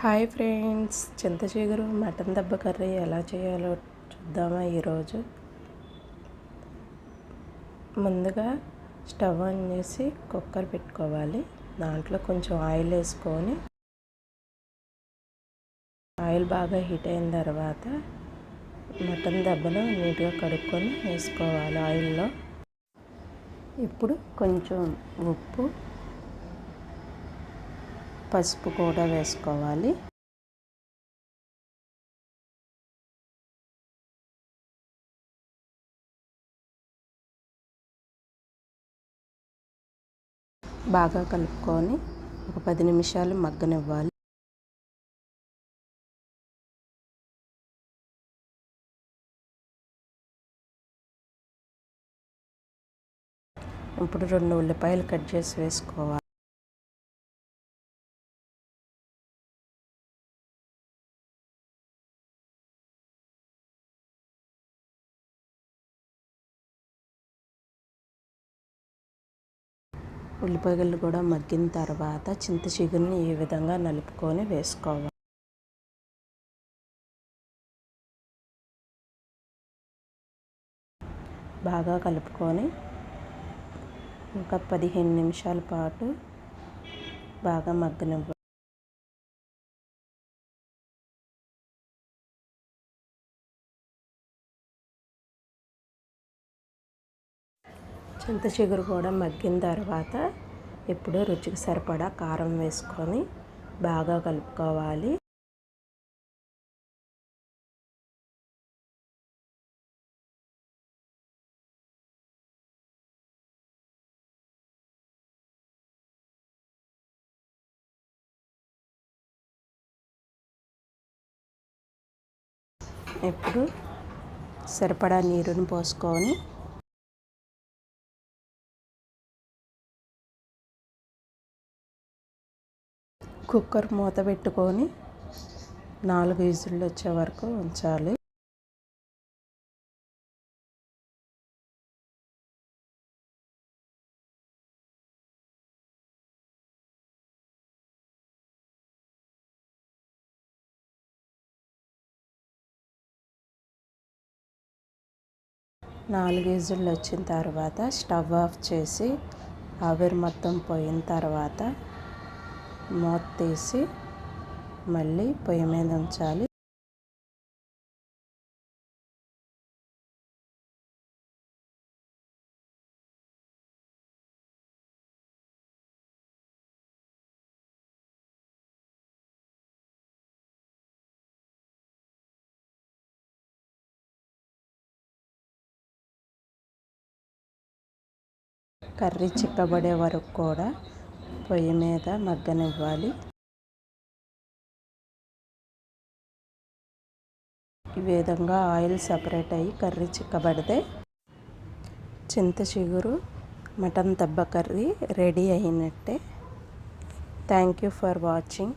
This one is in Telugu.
హాయ్ ఫ్రెండ్స్ చింతచిగురు మటన్ దెబ్బ కర్రీ ఎలా చేయాలో చూద్దామా ఈరోజు. ముందుగా స్టవ్ ఆన్ చేసి కుక్కర్ పెట్టుకోవాలి. దాంట్లో కొంచెం ఆయిల్ వేసుకొని ఆయిల్ బాగా హీట్ అయిన తర్వాత మటన్ దెబ్బను నీట్గా కడుక్కొని వేసుకోవాలి ఆయిల్లో. ఇప్పుడు కొంచెం ఉప్పు పసుపు కూడా వేసుకోవాలి. బాగా కలుపుకొని ఒక పది నిమిషాలు మగ్గనివ్వాలి. ఇప్పుడు రెండు ఉల్లిపాయలు కట్ చేసి వేసుకోవాలి. ఉల్లిపాయలు కూడా మగ్గిన తర్వాత చింత చిగురిని ఈ విధంగా నలుపుకొని వేసుకోవాలి. బాగా కలుపుకొని ఒక పదిహేను నిమిషాల పాటు బాగా మగ్గనివ్వాలి చింత చిగురు కూడా మగ్గిన తర్వాత ఇప్పుడు రుచికి సరిపడా కారం వేసుకొని బాగా కలుపుకోవాలి. ఇప్పుడు సరిపడా నీరుని పోసుకొని కుక్కర్ మూత పెట్టుకొని నాలుగు విజిల్లు వచ్చే వరకు ఉంచాలి. నాలుగు విజిల్లు వచ్చిన తర్వాత స్టవ్ ఆఫ్ చేసి ఆవిరి మొత్తం పోయిన తర్వాత మూత తీసి మళ్ళీ పొయ్యి మీద ఉంచాలి. కర్రీ చిక్కబడే వరకు కూడా పొయ్యి మీద మగ్గనివ్వాలి. ఈ విధంగా ఆయిల్ సపరేట్ అయ్యి కర్రీ చిక్కబడితే చింత చిగురు మటన్ దెబ్బ కర్రీ రెడీ అయినట్టే. Thank you for watching